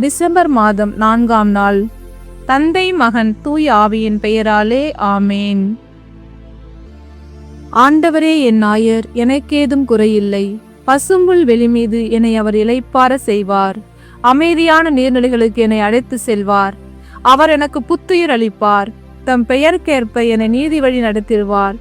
December மாதம் நான்காம் நாள். தந்தை மகன் தூய் ஆவியின் பெயராலே ஆமேன். ஆண்டவரே என் நாயர் எனக்கேதும் குறையில்லை. பசும்புல் வெளிமீது என்னை அவர் இளைப்பார செய்வார். அமைதியான நீர்நிலைகளுக்கு என்னை அழைத்து செல்வார். அவர் எனக்கு புத்துயிர் அளிப்பார். தம் பெயருக்கேற்ப என்னை நீதி வழி நடத்திடுவார்.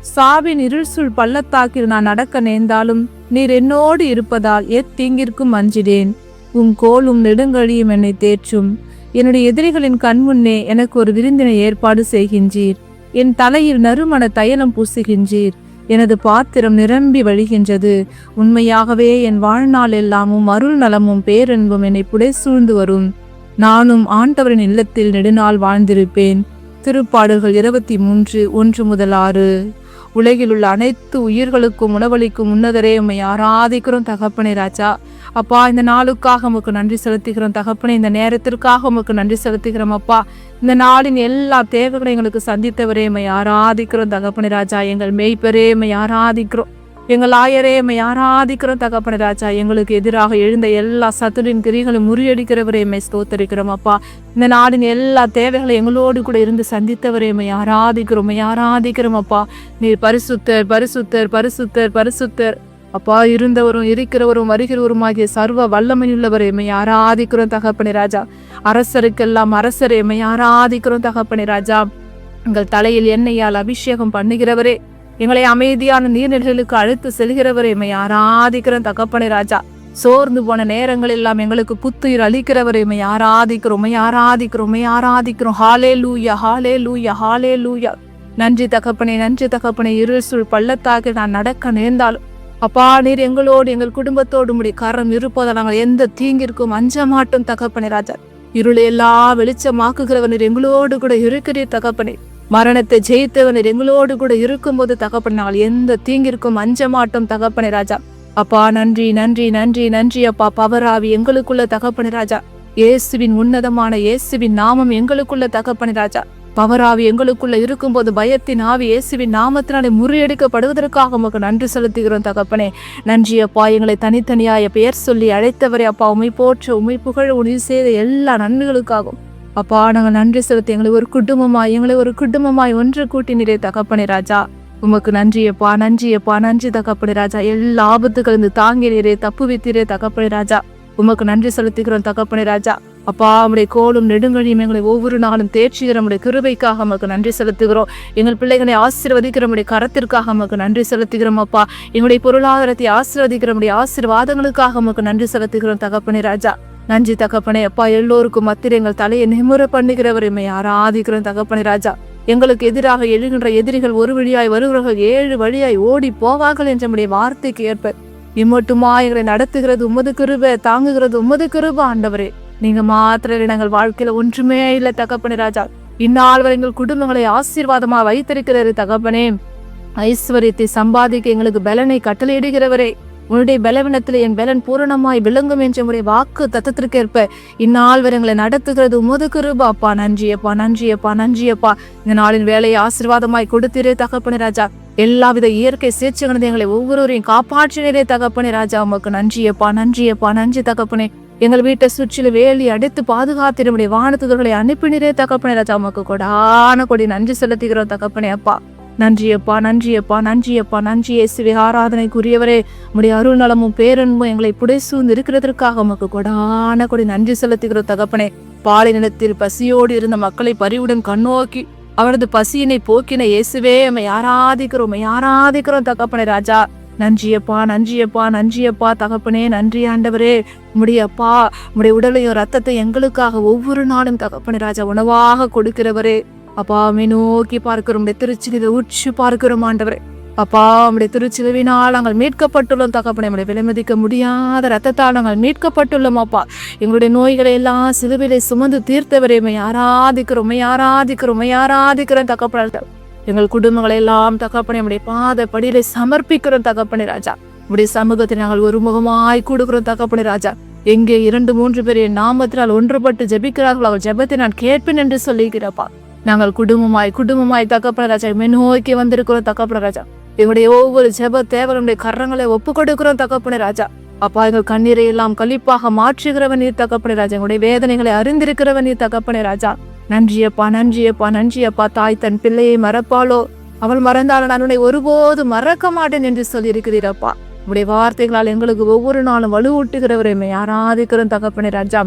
சாவின் இருள்சுள் பள்ளத்தாக்கில் நான் நடக்க நேர்ந்தாலும் நீர் என்னோடு இருப்பதால் எத்தீங்கிற்கும் அஞ்சிடேன் உம் கோலும் நெடுங்கழியும் என்னை தேற்றும். என்னுடைய எதிரிகளின் கண்முன்னே எனக்கு ஒரு விருந்தினை ஏற்பாடு செய்கின்றீர். என் தலையில் நறுமண தைலம் பூசுகின்றீர். எனது பாத்திரம் நிரம்பி வழிகின்றது. உண்மையாகவே என் வாழ்நாள் எல்லாமும் அருள் நலமும் பேரன்பும் என்னை புடை சூழ்ந்து வரும். நானும் ஆண்டவரின் இல்லத்தில் நெடுநாள் வாழ்ந்திருப்பேன். திருப்பாடல்கள் இருபத்தி மூன்று ஒன்று முதல் ஆறு. உலகில் உள்ள அனைத்து உயிர்களுக்கும் உணவளிக்கும் முன்னதரே உம்மை ஆராதிக்கிறோம் தகப்பனே ராஜா. அப்பா இந்த நாளுக்காக உமக்கு நன்றி செலுத்துகிறோம். தகப்பனே இந்த நேரத்திற்காக உமக்கு நன்றி செலுத்துகிறோம் அப்பா. இந்த நாளின் எல்லா தேவைகளையும் எங்களுக்கு சந்தித்தவரே உம்மை ஆராதிக்கிறோம் தகப்பனே ராஜா. எங்கள் மெய்ப்பரே உம்மை ஆராதிக்கிறோம். எங்கள் ஆயரே உம்மை ஆராதிக்கிறோம் தகப்பனே ராஜா. எங்களுக்கு எதிராக எழுந்த எல்லா சத்துரின் கிரிகளும் முறியடிக்கிறவரே உம்மை ஸ்தோத்தரிக்கிறோம் அப்பா. இந்த நாடின் எல்லா தேவைகளை எங்களோடு கூட இருந்து சந்தித்தவரே உம்மை ஆராதிக்கிறோம் ஆராதிக்கிறோம் அப்பா. நீர் பரிசுத்தர் பரிசுத்தர் பரிசுத்தர் பரிசுத்தர். அப்பா இருந்தவரும் இருக்கிறவரும் வருகிறவருமாகிய சர்வ வல்லமையுள்ளவர் எம்மை ஆராதிக்கிறோம் தகப்பனே ராஜா. அரசருக்கெல்லாம் அரசர் எம்மை ஆராதிக்கிறோம் தகப்பனே ராஜா. எங்கள் தலையில் எண்ணெயால் அபிஷேகம் பண்ணுகிறவரே எங்களை அமைதியான நீர்நிலைகளுக்கு அழைத்து செல்கிறவரை எம்மை ஆராதிக்கிறோம் தகப்பனே ராஜா. சோர்ந்து போன நேரங்கள் எல்லாம் எங்களுக்கு புத்துயிர் அளிக்கிறவரை எம்மை ஆராதிக்கிறோம் உமை ஆராதிக்கிறோம் உமை ஆராதிக்கிறோம். ஹாலே லூயா ஹாலே லூயா ஹாலே லூயா நன்றி தகப்பனே நன்றி தகப்பனே. இருள் சூழ் பள்ளத்தாக நான் நடக்க நேர்ந்தாலும் அப்பா நீர் எங்களோடு எங்கள் குடும்பத்தோடு முடி கரம் இருப்பதால் நாங்கள் எந்த தீங்கிற்கும் அஞ்ச மாட்டோம் தகப்பனே ராஜா. இருளை எல்லாம் வெளிச்சமாக்குகிறவர் நீர் எங்களோடு கூட இருக்கிறீர் தகப்பனே. மரணத்தை ஜெயித்தவனர் எங்களோடு கூட இருக்கும்போது தகப்பன் நாங்கள் எந்த தீங்கிற்கும் அஞ்ச மாட்டோம் தகப்பனே ராஜா. அப்பா நன்றி நன்றி நன்றி நன்றி அப்பா பவராவி எங்களுக்குள்ள தகப்பனே ராஜா. இயேசுவின் உன்னதமான இயேசுவின் நாமம் எங்களுக்குள்ள தகப்பனே ராஜா. பவராவி எங்களுக்குள்ள இருக்கும்போது பயத்தின் ஆவி இயேசுவின் நாமத்தினாலே முறியடிக்கப்படுவதற்காக உமக்கு நன்றி செலுத்துகிறோம் தகப்பனே. நன்றி அப்பா எங்களை தனித்தனியாக பெயர் சொல்லி அழைத்தவரே அப்பா. உமை போற்ற உமை புகழ் உணவு செய்த எல்லா நன்மைகளுக்காகும் அப்பா நாங்கள் நன்றி செலுத்தி எங்களை ஒரு குடும்பமாய் எங்களை ஒரு குடும்பமாய் ஒன்று கூட்டினரே தகப்பனே ராஜா. உமக்கு நன்றியப்பா நன்றியப்பா நன்றி தகப்பனே ராஜா. எல்லா ஆபத்துகளிருந்து தாங்கினீரே தப்பு வித்தீரே தகப்பனே ராஜா. உமக்கு நன்றி செலுத்துகிறோம் தகப்பனே ராஜா. அப்பா உம்முடைய கோலும் நெடுங்கழியும் எங்களை ஒவ்வொரு நாளும் தேர்ச்சிகிற நம்முடைய கிருபைக்காக நமக்கு நன்றி செலுத்துகிறோம். எங்கள் பிள்ளைகளை ஆசீர்வதிக்கிற நம்முடைய கரத்திற்காக நமக்கு நன்றி செலுத்துகிறோம் அப்பா. எங்களுடைய பொருளாதாரத்தை ஆசீர்வதிக்கிற நம்முடைய ஆசீர்வாதங்களுக்காக நமக்கு நன்றி செலுத்துகிறோம் தகப்பனே ராஜா. நன்றி தகப்பனே அப்பா. எல்லோருக்கும் மத்தியில் எங்கள் தலையை நிமுற பண்ணுகிறவர் எம்மை ஆராதிக்கிறோம் தகப்பனே ராஜா. எங்களுக்கு எதிராக எழுகின்ற எதிரிகள் ஒரு வழியாய் வருகிறவர்கள் ஏழு வழியாய் ஓடி போவார்கள் என்ற நம்முடைய வார்த்தைக்கு ஏற்ப. இம்மட்டுமா எங்களை நடத்துகிறது உமது கிருப தாங்குகிறது உமது கிருப ஆண்டவரே. நீங்க மாத்திர நாங்கள் வாழ்க்கையில ஒன்றுமே இல்லை தகப்பனே ராஜா. இந்நாள் வரை எங்கள் குடும்பங்களை ஆசீர்வாதமா வைத்திருக்கிறது தகப்பனே. ஐஸ்வர்யத்தை சம்பாதிக்க எங்களுக்கு பலனை கட்டளையிடுகிறவரே. உன்னுடைய பலவீனத்தில் என் பலன் பூரணமாய் விளங்கும் என்ற முறை வாக்கு தத்தத்திற்கேற்ப இந்நாள் வரை எங்களை நடத்துகிறது. உமது கிருபா அப்பா நன்றியப்பா நன்றியப்பா நன்றியப்பா இந்த நாளின் வேலையை ஆசீர்வாதமாய் கொடுத்திரே தகப்பனே ராஜா. எல்லாவித இயற்கை சேச்சங்கனது எங்களை ஒவ்வொருவரையும் காப்பாற்றினரே தகப்பனே ராஜா. உமக்கு நன்றியப்பா நன்றியப்பா நன்றி தகப்பனே. எங்கள் வீட்டை சுற்றிலும் வேலி அடைத்து பாதுகாத்து நம்முடைய வானத்துதர்களை அனுப்பினரே தகப்பனே ராஜா. உமக்கு கொடான கொடி நன்றி செலுத்துகிறோம் தகப்பனே அப்பா. நன்றியப்பா நன்றியப்பா நன்றியப்பா நன்றி இயேசுவே. ஆராதனைக்குரியவரே உடைய அருள் நலமும் பேரன்பும் எங்களை புடை சூழ்ந்து இருக்கிறதற்காக உமக்கு கொடான கொடி நன்றி செலுத்துகிறோம் தகப்பனே. பாலை நிலத்தில் பசியோடு இருந்த மக்களை பரிவுடன் கண்ணோக்கி அவரது பசியினை போக்கின இயேசுவே உம்மை ஆராதிக்கிறோம் உம்மை ஆராதிக்கிறோம் தகப்பனே ராஜா. நன்றியப்பா நன்றியப்பா நன்றியப்பா தகப்பனே நன்றி ஆண்டவரே. உம்முடைய அப்பா உம்முடைய உடலையும் ரத்தத்தை எங்களுக்காக ஒவ்வொரு நாளும் தகப்பனே ராஜா உணவாக கொடுக்கிறவரே. அப்பா மே நோக்கி பார்க்கிறோம் உடைய திருச்சிலிதை உற்று பார்க்கிறோம் ஆண்டவரே. அப்பா உடைய திருச்சிலுவினால் நாங்கள் மீட்கப்பட்டுள்ளோம் தகப்பனே. நம்மளை விலைமதிக்க முடியாத ரத்தத்தால் நாங்கள் மீட்கப்பட்டுள்ளோம் அப்பா. எங்களுடைய நோய்களை எல்லாம் சிலுவிலை சுமந்து தீர்த்தவரே. உம்மை ஆராதிக்கிறோம் உம்மை ஆராதிக்கிறோம் ஆராதிக்கிறோம் தகப்பனால் எங்கள் குடும்பங்களை எல்லாம் தகப்பனே நம்முடைய பாத படியில சமர்ப்பிக்கிறோம் தகப்பனே ராஜா. உடைய சமூகத்தை நாங்கள் ஒரு முகமாய் கொடுக்கிறோம் தகப்பனே ராஜா. எங்கே இரண்டு மூன்று பேர் என் நாமத்தினால் ஒன்றுபட்டு ஜெபிக்கிறார்கள் அவள் ஜெபத்தை நான் கேட்பேன் என்று சொல்லிக்கிறப்பா நாங்கள் குடும்பமாய் குடும்பமாய் தகப்பன ராஜா மென்னோக்கி வந்திருக்கிறோம் தகப்பன ராஜா. எங்களுடைய ஒவ்வொரு ஜெப தேவனுடைய கரங்களை ஒப்பு கொடுக்கிறோம் தகப்பன ராஜா. அப்பா எங்கள் கண்ணீரை எல்லாம் கழிப்பாக மாற்றுகிறவன் நீர் தகப்பனே ராஜா. எங்களுடைய வேதனைகளை அறிந்திருக்கிறவன் நீர் தகப்பனே ராஜா. நன்றியப்பா நன்றியப்பா நன்றியப்பா தாய் தன் பிள்ளையை மறப்பாளோ? அவள் மறந்தாலும் நான் உன்னை ஒருபோது மறக்க மாட்டேன் என்று சொல்லியிருக்கிறீரப்பா. உடைய வார்த்தைகளால் எங்களுக்கு ஒவ்வொரு நாளும் வலுவூட்டுகிறவரையுமே ஆராதிக்கிறோம் தகப்பனே ராஜா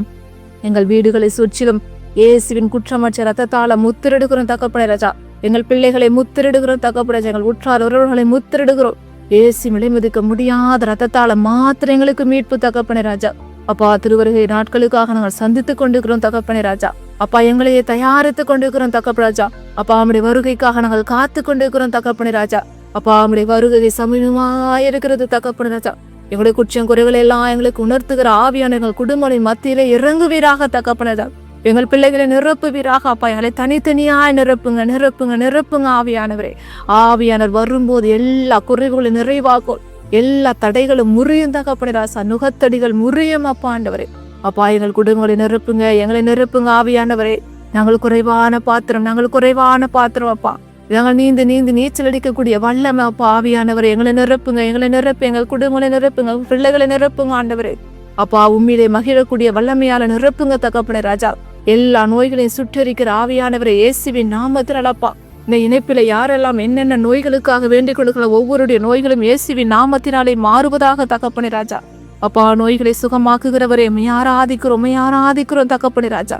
எங்கள் வீடுகளை சுற்றிலும் இயேசுவின் குற்றமற்ற ரத்தத்தால முத்திரெடுக்கிறோம் தகப்பனே ராஜா. எங்கள் பிள்ளைகளை முத்திரெடுக்கிறோம் தகப்பனே ராஜா. எங்கள் உற்றார் உறவுகளை முத்திரெடுக்கிறோம் இயேசு விலைமதிக்க முடியாத ரத்தத்தால மாத்திரம் எங்களுக்கு மீட்பு தகப்பனே ராஜா. அப்பா திருவருகை நாட்களுக்காக நாங்கள் சந்தித்துக் கொண்டிருக்கிறோம் தகப்பனே ராஜா. அப்பா எங்களையே தயாரித்துக் கொண்டிருக்கிறோம் தகப்ப ராஜா. அப்பா அவனுடைய வருகைக்காக நாங்கள் காத்து கொண்டிருக்கிறோம் தகப்பனே ராஜா. அப்பா அவனுடைய வருகை சமீபமாயிருக்கிறது தகப்பனே ராஜா. எங்களுடைய குற்றம் குறைகளை எல்லாம் எங்களுக்கு உணர்த்துகிற ஆவியான எங்கள் குடும்பங்களின் மத்தியிலே இறங்குவீராக தகப்பனே எங்கள் பிள்ளைகளை நிரப்புவீராக அப்பா. எங்களை தனித்தனியாய் நிரப்புங்க நிரப்புங்க நிரப்புங்க ஆவியானவரே. ஆவியானவர் வரும்போது எல்லா குறைவுகளும் நிறைவாக்கும் எல்லா தடைகளும் முறியும் தகப்பனே ராசா. நுகத்தடிகள் முறியும் அப்பா ஆண்டவரே. அப்பா எங்கள் குடும்பங்களை நிரப்புங்க. எங்களை நிரப்புங்க ஆவியானவரே. நாங்கள் குறைவான பாத்திரம் நாங்கள் குறைவான பாத்திரம் அப்பா. நாங்கள் நீந்து நீந்து நீச்சல் அடிக்கக்கூடிய வல்லமை அப்பா ஆவியானவரே. எங்களை நிரப்புங்க எங்களை நிரப்பு. எங்கள் குடும்பங்களை நிரப்புங்க பிள்ளைகளை நிரப்புங்க ஆண்டவரே. அப்பா உண்மையிலே மகிழக்கூடிய வல்லமையால நிரப்புங்க தகப்பனே ராஜா. எல்லா நோய்களையும் சுற்றறிக்கிற ஆவியானவரை இயேசுவின் நாமத்தில் அப்பா. இந்த இணைப்பில் யாரெல்லாம் என்னென்ன நோய்களுக்காக வேண்டிக் கொள்கிற ஒவ்வொருடைய நோய்களும் இயேசுவின் நாமத்தினாலே மாறுவதாக தகப்பனே ராஜா. அப்பா நோய்களை சுகமாக்குகிறவரே ஆராதிக்கிறோம் ஆராதிக்கிறோம் தகப்பனே ராஜா.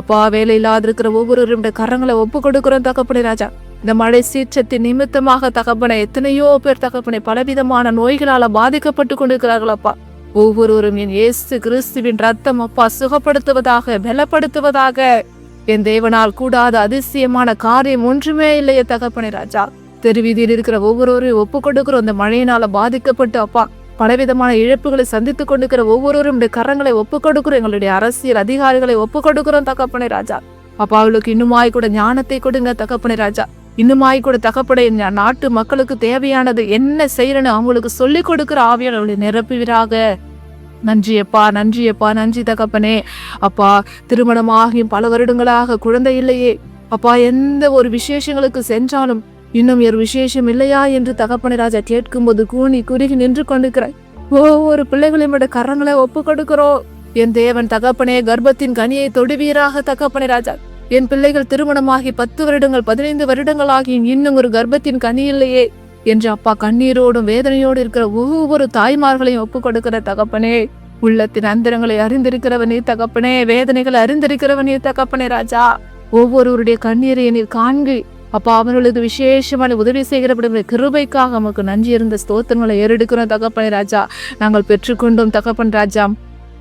அப்பா வேலை இல்லாதிருக்கிற ஒவ்வொருவருடைய கரங்களை ஒப்பு கொடுக்கிறோம் தகப்பனே ராஜா. இந்த மழை சீற்றத்தின் நிமித்தமாக தகப்பனை எத்தனையோ பேர் தகப்பனை பலவிதமான நோய்களால பாதிக்கப்பட்டு கொண்டிருக்கிறார்கள் அப்பா. ஒவ்வொருவரும் என் இயேசு கிறிஸ்துவின் ரத்தம் அப்பா சுகப்படுத்துவதாக பலப்படுத்துவதாக என் தேவனால் கூடாத அதிசயமான காரியம் ஒன்றுமே இல்லையே தகப்பனே ராஜா. தெருவீதியில் இருக்கிற ஒவ்வொருவரையும் ஒப்பு கொடுக்கிற இந்த மழையினால பாதிக்கப்பட்டு அப்பா. பலவிதமான இழப்புகளை சந்தித்துக் கொண்டிருக்கிற ஒவ்வொருவரும் கரங்களை ஒப்பு கொடுக்கிறோம் எங்களுடைய அரசியல் அதிகாரிகளை ஒப்பு கொடுக்கிறோம் தகப்பனை ராஜா. அப்பா அவளுக்கு இன்னுமாய் கூட ஞானத்தை கொடுங்க தகப்பனை ராஜா. இன்னுமாய் கூட தகப்படை நாட்டு மக்களுக்கு தேவையானது என்ன செய்யறன்னு அவங்களுக்கு சொல்லிக் கொடுக்கிற ஆவியாளர்களை நிரப்புவீராக. நன்றியப்பா நன்றியப்பா நன்றி தகப்பனே. அப்பா திருமணமாகி பல வருடங்களாக குழந்தை இல்லையே. அப்பா எந்த ஒரு விசேஷங்களுக்கு சென்றாலும் இன்னும் ஒரு விசேஷம் இல்லையா என்று தகப்பனை ராஜா கேட்கும்போது கூனி குறுகி நின்று கொண்டிருக்கிறாய். ஒவ்வொரு பிள்ளைகளையும் விட கரங்களை ஒப்பு கொடுக்கிறோம் என் தேவன் தகப்பனே கர்ப்பத்தின் கனியை தொடுவீராக தகப்பனே ராஜா. என் பிள்ளைகள் திருமணமாகி பத்து வருடங்கள் பதினைந்து வருடங்களாகி இன்னும் ஒரு கர்ப்பத்தின் கனி இல்லையே. என்று அப்பா கண்ணீரோடும் வேதனையோடு இருக்கிற ஒவ்வொரு தாய்மார்களையும் ஒப்பு கொடுக்கிற தகப்பனே உள்ளத்தின் அந்தரங்களை அறிந்திருக்கிறவனே தகப்பனே வேதனைகளை அறிந்திருக்கிறவனே தகப்பனே ராஜா. ஒவ்வொருவருடைய கண்ணீரை நீர் காண்கு. அப்பா அவர்களுக்கு விசேஷமான உதவி செய்கிறப்படுகிற கிருபைக்காக நமக்கு நன்றி இருந்த ஸ்தோத்திரங்களை ஏறெடுக்கிறோம் தகப்பனே ராஜா. நாங்கள் பெற்றுக்கொண்டோம் தகப்பன் ராஜா.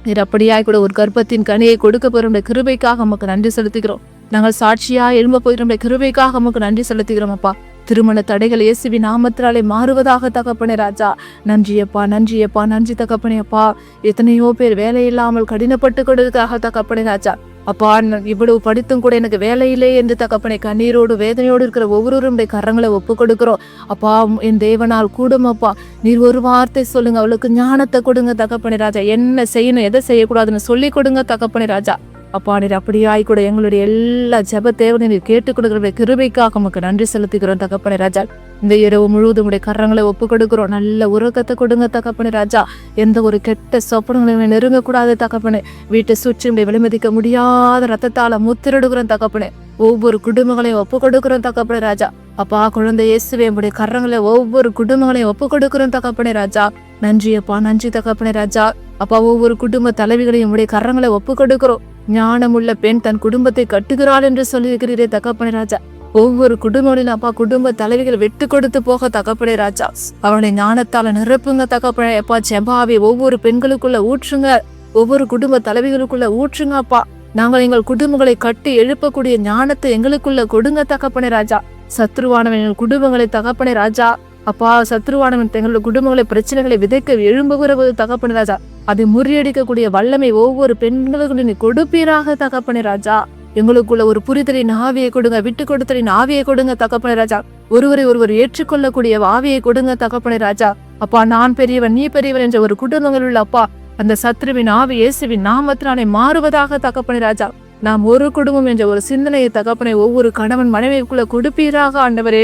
நீர் அப்படியாய் கூட ஒரு கர்ப்பத்தின் கனியை கொடுக்க போகிற கிருபைக்காக நமக்கு நன்றி செலுத்துகிறோம். நாங்கள் சாட்சியாக எழும்ப போகிற கிருபைக்காக நமக்கு நன்றி செலுத்துகிறோம் அப்பா. திருமண தடைகள் இயேசுவி நாமத்தினாலே மாறுவதாக தகப்பனே ராஜா. நன்றியப்பா நன்றியப்பா நன்றி தகப்பனே அப்பா எத்தனையோ பேர் வேலை இல்லாமல் கடினப்பட்டு கொடுத்ததாக தகப்பனே ராஜா. அப்பா இவ்வளவு படித்தும் கூட எனக்கு வேலையிலே என்று தகப்பனை கண்ணீரோடு வேதனையோடு இருக்கிற ஒவ்வொருவருடைய கரங்களை ஒப்பு கொடுக்கிறோம். அப்பா என் தேவனால் கூடும் அப்பா. நீர் ஒரு வார்த்தை சொல்லுங்க அவளுக்கு ஞானத்தை கொடுங்க தகப்பனை ராஜா. என்ன செய்யணும் எதை செய்யக்கூடாதுன்னு சொல்லி கொடுங்க தகப்பனை ராஜா. அப்பா நீர் அப்படியாய் கூட எங்களுடைய எல்லா ஜப தேவனை நீர் கேட்டுக் கொடுக்கிற கிருபைக்காக உமக்கு நன்றி செலுத்துகிறோம் தகப்பனை ராஜா. இந்த இரவு முழுவதும் உடைய கரங்களை ஒப்பு கொடுக்கிறோம் நல்ல உறக்கத்தை கொடுங்க தகப்பனே ராஜா. எந்த ஒரு கெட்ட சொப்பனங்களையும் நெருங்கக்கூடாது தகப்பனே. வீட்டை சுற்றி உடைய விலைமதிக்க முடியாத ரத்தத்தால முத்திரெடுக்கிறோம் தகப்பனே. ஒவ்வொரு குடும்பங்களையும் ஒப்பு கொடுக்கிறோம் தகப்பனே ராஜா. அப்பா குழந்தை இயேசுவே உடைய கரங்களை ஒவ்வொரு குடும்பங்களையும் ஒப்பு கொடுக்கிறோம் தகப்பனே ராஜா. நன்றி அப்பா நன்றி தகப்பனே ராஜா. அப்பா ஒவ்வொரு குடும்ப தலைவிகளையும் உடைய கரங்களை ஒப்பு கொடுக்கிறோம் ஞானமுள்ள பெண் தன் குடும்பத்தை கட்டுகிறாள் என்று சொல்லியிருக்கிறீரே தகப்பனை ராஜா. ஒவ்வொரு குடும்பங்களிலும் அப்பா குடும்ப தலைவிகள் விட்டு கொடுத்து போக தகப்படை ராஜா. அவளை ஞானத்தால நிரப்புங்க தகப்பனே அப்பா. செபாவை ஒவ்வொரு பெண்களுக்குள்ள ஊற்றுங்க. ஒவ்வொரு குடும்ப தலைவிகளுக்குள்ள ஊற்றுங்க அப்பா. நாங்கள் எங்கள் குடும்பங்களை கட்டி எழுப்பக்கூடிய ஞானத்தை எங்களுக்குள்ள கொடுங்க தகப்பனை ராஜா. சத்ருவானவன் எங்கள் குடும்பங்களை தகப்பனை ராஜா. அப்பா சத்ருவானவன் தங்களுடைய குடும்பங்களை பிரச்சனைகளை விதைக்க எழும்புகிற போது தகப்பனே ராஜா அதை முறியடிக்கக்கூடிய வல்லமை ஒவ்வொரு பெண்களுக்கு நீ கொடுப்பீராக தகப்பன ராஜா. எங்களுக்குள்ள ஒரு புரிதலின் ஆவியை கொடுங்க விட்டு கொடுத்தலின் ஆவியை கொடுங்க தகப்பன ராஜா. ஒருவரை ஒருவர் ஏற்றுக்கொள்ளக்கூடிய ஆவியை கொடுங்க தகப்பன ராஜா. அப்பா நான் பெரியவன் நீ பெரியவன் என்ற ஒரு குடும்பங்கள் உள்ள அப்பா அந்த சத்ருவின் ஆவி இயேசுவின் நாமத்தினாலே மாறுவதாக தகப்பன ராஜா. நாம் ஒரு குடும்பம் என்ற ஒரு சிந்தனையை தகப்பனை ஒவ்வொரு கணவன் மனைவிக்குள்ள கொடுப்பீராக ஆண்டவரே.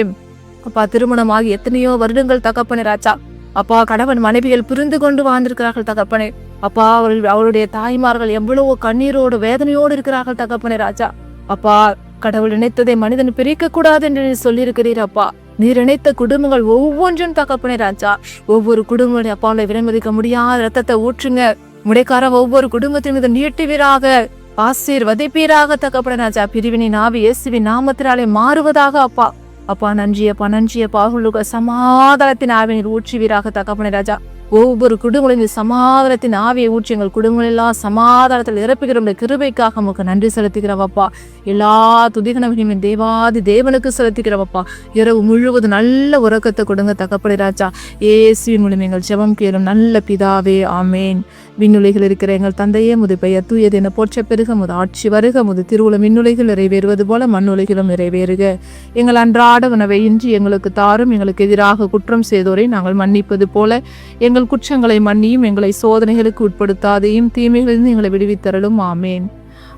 அப்பா திருமணமாகி எத்தனையோ வருடங்கள் தகப்பனே ராஜா. அப்பா கணவன் மனைவிகள் புரிந்து கொண்டு வாழ்ந்திருக்கிறார்கள் தகப்பனே. அப்பா அவர்கள் அவருடைய தாய்மார்கள் எவ்வளவோ கண்ணீரோடு வேதனையோடு இருக்கிறார்கள் தகப்பனே ராஜா. அப்பா கடவுள் நினைத்ததை மனிதன் பிரிக்க கூடாது என்று நீ சொல்லியிருக்கிறீர் அப்பா. நீர் நினைத்த குடும்பங்கள் ஒவ்வொன்றும் தகப்பனே ராஜா. ஒவ்வொரு குடும்பங்களுடைய அப்பாவை விலைமதிக்க முடியாத ரத்தத்தை ஊற்றுங்க. முடைக்கார ஒவ்வொரு குடும்பத்தின் மீது நீட்டுவீராக. ஆசீர்வதிப்பீராக தகப்பன ராஜா. பிரிவினை நாவி இயேசுவின் நாமத்தினாலே மாறுவதாக அப்பா. அப்பா நன்றி அப்பா நன்றி அப்பா. அவர்களுக்கு சமாதானத்தின் ஆவியின் நீர் ஊற்றுவீராக தகப்பன ராஜா. ஒவ்வொரு குடும்பங்களின் சமாதானத்தின் ஆவியை ஊற்றி எங்கள் குடும்பங்கள் எல்லாம் சமாதானத்தில் இறப்புகிற கிருபைக்காக நமக்கு நன்றி செலுத்துகிறவப்பா எல்லா துதிகணவனையும் தேவாதி தேவனுக்கு செலுத்துகிறவப்பா இரவு முழுவதும் நல்ல உறக்கத்தை கொடுங்க தகப்படி ராஜா. ஏசுவின் மூலம் எங்கள் ஜெபம் கேளும் நல்ல பிதாவே ஆமேன். விண்ணுலைகள் இருக்கிற எங்கள் தந்தையே முது பெயர் தூயது என போற்ற பெருக முது ஆட்சி வருக முது திருவுளம் விண்ணுலைகள் நிறைவேறுவது போல மண்ணுலைகளும் நிறைவேறுக. எங்கள் அன்றாட உணவை இன்றி எங்களுக்கு தாரும் எங்களுக்கு எதிராக குற்றம் செய்தோரை நாங்கள் மன்னிப்பது போல எங்கள் குற்றங்களை மன்னியும் எங்களை சோதனைகளுக்கு உட்படுத்தாதையும் தீமைகளிலிருந்து எங்களை விடுவித்தரலும் ஆமேன்.